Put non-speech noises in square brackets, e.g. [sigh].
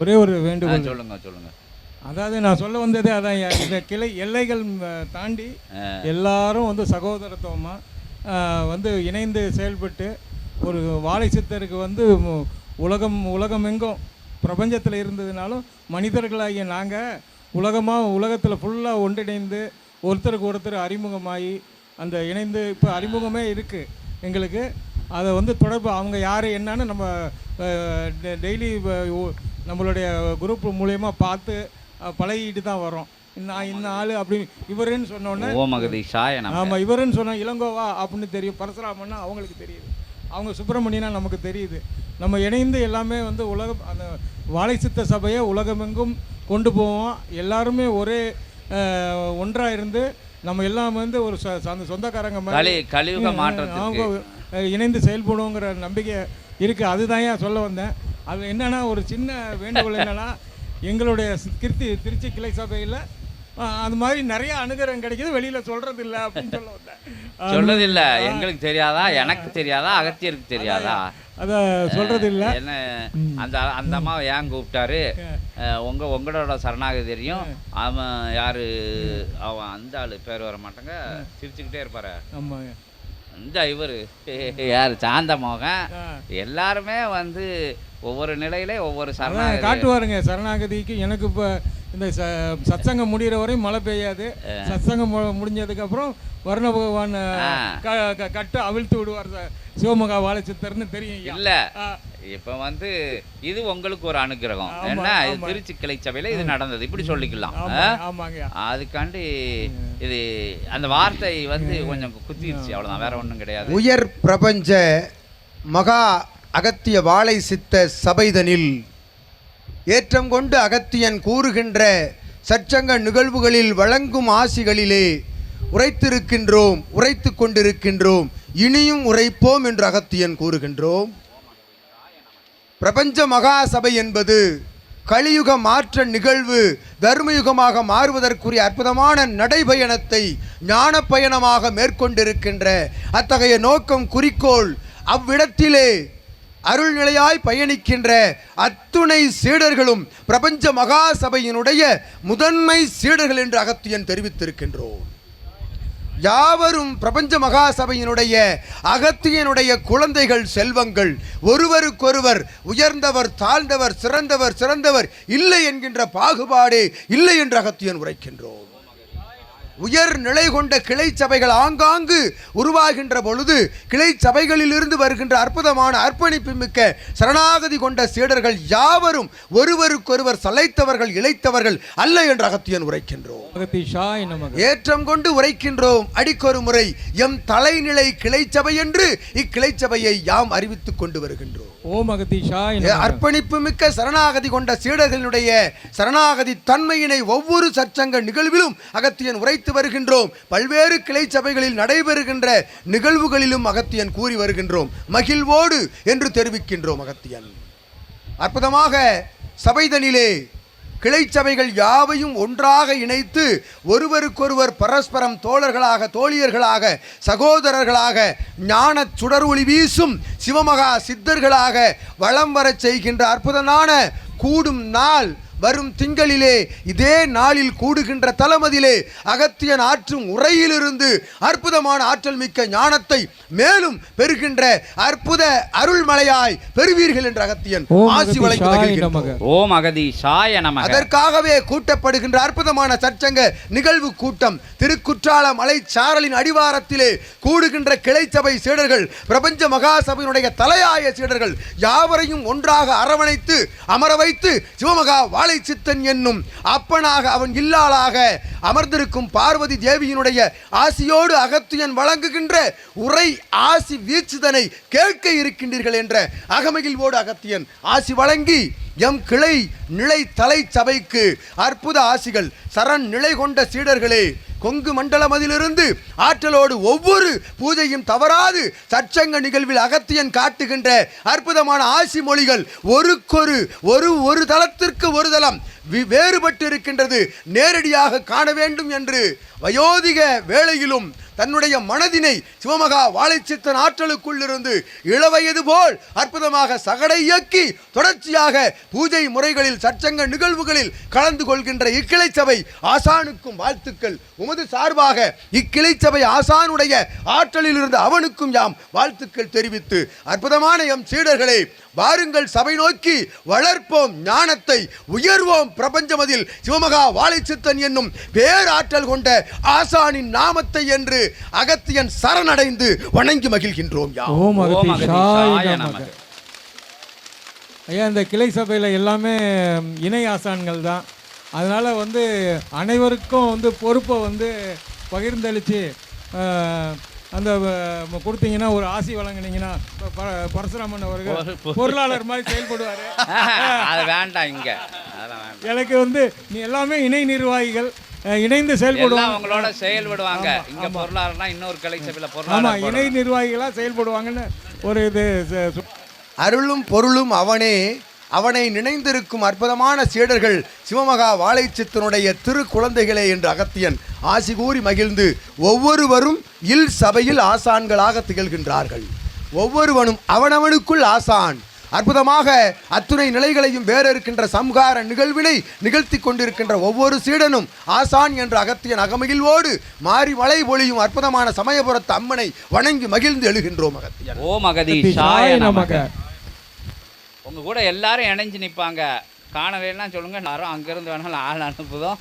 ஒரே ஒரு வேண்டுகோள். சொல்லுங்க சொல்லுங்க. அதாவது நான் சொல்ல வந்ததே அதான் இந்த கிளை எல்லைகள் தாண்டி எல்லாரும் வந்து சகோதரத்துவமாக வந்து இணைந்து செயல்பட்டு ஒரு வாழை சித்தருக்கு வந்து மு- உலகம் உலகமெங்கும் பிரபஞ்சத்தில் இருந்ததுனாலும் மனிதர்களாகிய நாங்கள் உலகமாக உலகத்தில் ஃபுல்லாக ஒன்றிணைந்து ஒருத்தருக்கு ஒருத்தர் அறிமுகமாகி அந்த இணைந்து இப்போ அறிமுகமே இருக்குது எங்களுக்கு. அதை வந்து தொடர்பு அவங்க யார் என்னன்னு நம்ம டெய்லி நம்மளுடைய குரூப் மூலயமா பார்த்து பழகிட்டு தான் வரோம். நான் இந்த ஆள் அப்படி இவருன்னு சொன்னோன்னே ஓ நம்ம ஆமாம் இவருன்னு சொன்னால் இளங்கோவா அப்படின்னு தெரியும். பரசுராமன்னா அவங்களுக்கு தெரியுது. அவங்க சுப்பிரமணியனா நமக்கு தெரியுது. நம்ம இணைந்து எல்லாமே வந்து உலகம் அந்த வாழை சித்த சபையை உலகமெங்கும் கொண்டு போவோம். எல்லாருமே ஒரே ஒன்றாக இருந்து நம்ம எல்லாம் வந்து ஒரு அந்த சொந்தக்காரங்க மாதிரி அவங்க இணைந்து செயல்படுவோங்கிற நம்பிக்கை இருக்குது அதுதான் ஏன் சொல்ல வந்தேன். அது என்னன்னா ஒரு சின்ன வேண்டுகோள் என்னன்னா எங்களுடைய கிருத்தி திருச்சி கிளை சபையில் அது மாதிரி நிறைய அனுகிரகம் கிடைக்குது வெளியில் சொல்கிறது இல்லை அப்படின்னு சொல்ல வந்தேன். சொல்றது இல்ல எங்களுக்கு தெரியாதா? எனக்கு தெரியாதா? அகத்தியருக்கு தெரியாதா? அதை சொல்கிறது இல்லை என்ன அந்த அந்த அம்மாவை ஏன் கூப்பிட்டாரு? உங்க உங்களோட சரணாகதி தெரியும். அவன் யாரு? அவன் அந்த ஆளு பேர் வர மாட்டாங்க. சிரிச்சுக்கிட்டே இருப்பாரு. ஆமாங்க. இந்த இவரு. யாரு? சாந்த மோகன். ஆ. எல்லாருமே வந்து ஒவ்வொரு நிலையில ஒவ்வொரு சரணாகதி காட்டுவாருங்க சரணாகதிக்கு எனக்கு இப்போ இந்த ச சத்சங்கம் முடிகிற வரையும் மழை பெய்யாது. சத்சங்கம் முடிஞ்சதுக்கப்புறம் வருண பகவான் கட்டு அவிழ்த்து விடுவார் சிவமகா வாழை சித்தர்னு தெரியும். இல்ல. இப்ப வந்து இது உங்களுக்கு ஒரு அனுகிரகம் என்ன? இது. திருச்சி கிளை சபையில இது நடந்தது. இப்படி சொல்லிக்கலாம். அதுக்காண்டி இது அந்த வார்த்தை வந்து கொஞ்சம் குத்திருச்சு. அவ்வளவுதான். வேற ஒண்ணும் கிடையாது. உயர் பிரபஞ்ச மகா அகத்திய வாழை சித்த சபைதனில் ஏற்றம் கொண்டு அகத்தியன் கூறுகின்ற சச்சங்க நிகழ்வுகளில் வழங்கும் ஆசிகளிலே உரைத்திருக்கின்றோம் உரைத்து கொண்டிருக்கின்றோம். இனியும் உரைப்போம் என்று அகத்தியன் கூறுகின்றோம். பிரபஞ்ச மகா சபை என்பது கலியுக மாற்ற நிகழ்வு தர்மயுகமாக மாறுவதற்குரிய அற்புதமான நடைபயணத்தை ஞான பயணமாக மேற்கொண்டிருக்கின்ற அத்தகைய நோக்கம் குறிக்கோள் அவ்விடத்திலே அருள்நிலையாய் பயணிக்கின்ற அத்துணை சீடர்களும் பிரபஞ்ச மகா சபையினுடைய முதன்மை சீடர்கள் என்று அகத்தியன் தெரிவித்திருக்கின்றோம். யாவரும் பிரபஞ்ச மகாசபையினுடைய அகத்தியனுடைய குழந்தைகள் செல்வங்கள் ஒருவருக்கொருவர் உயர்ந்தவர் தாழ்ந்தவர் சிறந்தவர் சிறந்தவர் இல்லை என்கின்ற பாகுபாடே இல்லை என்று அகத்தியன் உரைக்கின்றோம். உயர் நிலை கொண்ட கிளை சபைகள் ஆங்காங்கு உருவாகின்ற பொழுது கிளை சபைகளிலிருந்து வருகின்ற அற்புதமான அர்ப்பணிப்பு மிக்க சரணாகதி கொண்ட சீடர்கள் யாவரும் ஒருவருக்கொருவர் சளைத்தவர்கள் இளைத்தவர்கள் அல்ல என்று அகத்தியன் உரைக்கின்றோம். ஏற்றம் கொண்டு உரைக்கின்றோம். அடிக்கொரு முறை எம் தலைநிலை கிளைச்சபை என்று இக்கிளைச்சபையை யாம் அறிவித்துக் கொண்டு வருகின்றோம். ஓம் நமக அர்ப்பணிப்பு மிக்க சரணாகதி கொண்ட சீடர்களுடைய சரணாகதி தன்மையினை ஒவ்வொரு சற்சங்க நிகழ்விலும் அகத்தியன் உரைத்து வருகின்றோம். பல்வேறு கிளை சபைகளில் நடைபெறுகின்ற நிகழ்வுகளிலும் அகத்தியன் கூறி வருகின்றோம். மகிழ்வோடு என்று தெரிவிக்கின்றோம் அகத்தியன். அற்புதமாக சபைதனிலே கிளை சபைகள் யாவையும் ஒன்றாக இணைத்து ஒருவருக்கொருவர் பரஸ்பரம் தோழர்களாக தோழியர்களாக சகோதரர்களாக ஞான சுடர் ஒளி வீசும் சிவமகா சித்தர்களாக வலம் வரச் செய்கின்ற அற்புதமான கூடும் நாள் வரும் திங்களிலே இதே நாளில் கூடுகின்ற தலமதிலே அகத்தியன் ஆற்றும் உரையிலிருந்து அற்புதமான ஆற்றல் மிக்க ஞானத்தை மேலும் பெறுகின்ற அற்புத அருள்மலையாய் பெறுவீர்கள் என்ற அகத்தியன் ஆசி வழங்கி ஓம் அகதீஷாய நமக. அதற்காகவே கூட்டப்படுகின்ற அற்புதமான சற்சங்க நிகழ்வு கூட்டம் திருக்குற்றால மலை சாரலின் அடிவாரத்திலே கூடுகின்ற கிளைச்சபை சீடர்கள் பிரபஞ்ச மகாசபையினுடைய தலையாய சீடர்கள் யாவரையும் ஒன்றாக அரவணைத்து அமர வைத்து சிவமகா காளை சித்தன் என்னும் அப்பனாக அவன் இல்லாளாக அமர்ந்திருக்கும் பார்வதி தேவியினுடைய ஆசியோடு அகத்தியன் வழங்குகின்ற உரை ஆசி வீச்சுதனை கேட்க இருக்கின்றீர்கள் என்ற அகமகிழ்வோடு அகத்தியன் ஆசி வழங்கி எம் கிளை நிலை தலை சபைக்கு அற்புத ஆசிகள் சரண் நிலை கொண்ட சீடர்களே கொங்கு மண்டலமதிலிருந்து ஆற்றலோடு ஒவ்வொரு பூஜையும் தவறாது சற்சங்க நிகழ்வில் அகத்தியன் காட்டுகின்ற அற்புதமான ஆசி மொழிகள் ஒருக்கொரு ஒரு ஒரு தளத்திற்கு ஒரு தளம் வேறுபட்டு இருக்கின்றது நேரடியாக காண வேண்டும் என்று வயோதிக வேளையிலும் தன்னுடைய மனதினை சிவமகா வாழைச்சித்தன் ஆற்றலுக்குள்ளிருந்து இளவயது போல் அற்புதமாக சகடை இயக்கி தொடர்ச்சியாக பூஜை முறைகளில் சச்சங்க நிகழ்வுகளில் கலந்து கொள்கின்ற இக்கிளை சபை ஆசானுக்கும் வாழ்த்துக்கள். உமது சார்பாக இக்கிளை சபை ஆசானுடைய ஆற்றலில் இருந்து அவனுக்கும் யாம் வாழ்த்துக்கள் தெரிவித்து அற்புதமான எம் சீடர்களே வாருங்கள் சபை நோக்கி வளர்ப்போம் ஞானத்தை உயர்வோம் பிரபஞ்சமதில் சிவமகா வாழைச்சித்தன் என்னும் பேராற்றல் கொண்ட ஆசானின் நாமத்தை என்று அகத்தியன் சரணடைந்து வணங்கி மகிழ்கின்றோம் ஓம் நமக. ஐயா இந்த கிளை சபையில் எல்லாமே இணை ஆசான்கள் தான். அதனால் வந்து அனைவருக்கும் வந்து பொறுப்பை வந்து பகிர்ந்தளித்து அந்த கொடுத்தீங்கன்னா ஒரு ஆசி வழங்குனீங்கன்னா பரசுராமன் அவர்கள் பொருளாளர் மாதிரி செயல்படுவார். [laughs] அது வேண்டாம் இங்க. எனக்கு வந்து நீ எல்லாமே இணை நிர்வாகிகள். இணைந்து செயல்படுவாங்க உங்களோட செயல்படுவாங்க. இங்க பொருளாதாரம்னா இன்னொரு கிளை சபையில பொருளாதாரம் இணை நிர்வாகிகளாக செயல்படுவாங்கன்னு ஒரு இது ச- சு- அருளும் பொருளும் அவனே அவனை நினைந்திருக்கும் அற்புதமான சீடர்கள் சிவமகா வாழைச்சித்தனுடைய திரு குழந்தைகளே என்று அகத்தியன் ஆசி கூறி மகிழ்ந்து ஒவ்வொருவரும் இல் சபையில் ஆசான்களாக திகழ்கின்றார்கள். ஒவ்வொருவனும் அவனவனுக்குள் ஆசான். அற்புதமாக அத்துணை நிலைகளையும் வேற இருக்கின்ற சம்ஹார நிகழ்வினை நிகழ்த்தி கொண்டிருக்கின்ற ஒவ்வொரு சீடனும் ஆசான் என்ற அகத்தியன் அகமகிழ்வோடு மாறி மலை பொழியும் அற்புதமான சமயபுரத்து அம்மனை வணங்கி மகிழ்ந்து எழுகின்றோம் அகத்தியன் நமக. நமக. உங்க கூட எல்லாரும் இணைஞ்சு நிப்பாங்க. காணலைன்னா சொல்லுங்க எல்லாரும் அங்கிருந்து வேணாலும் ஆள் அனுப்புதோம்.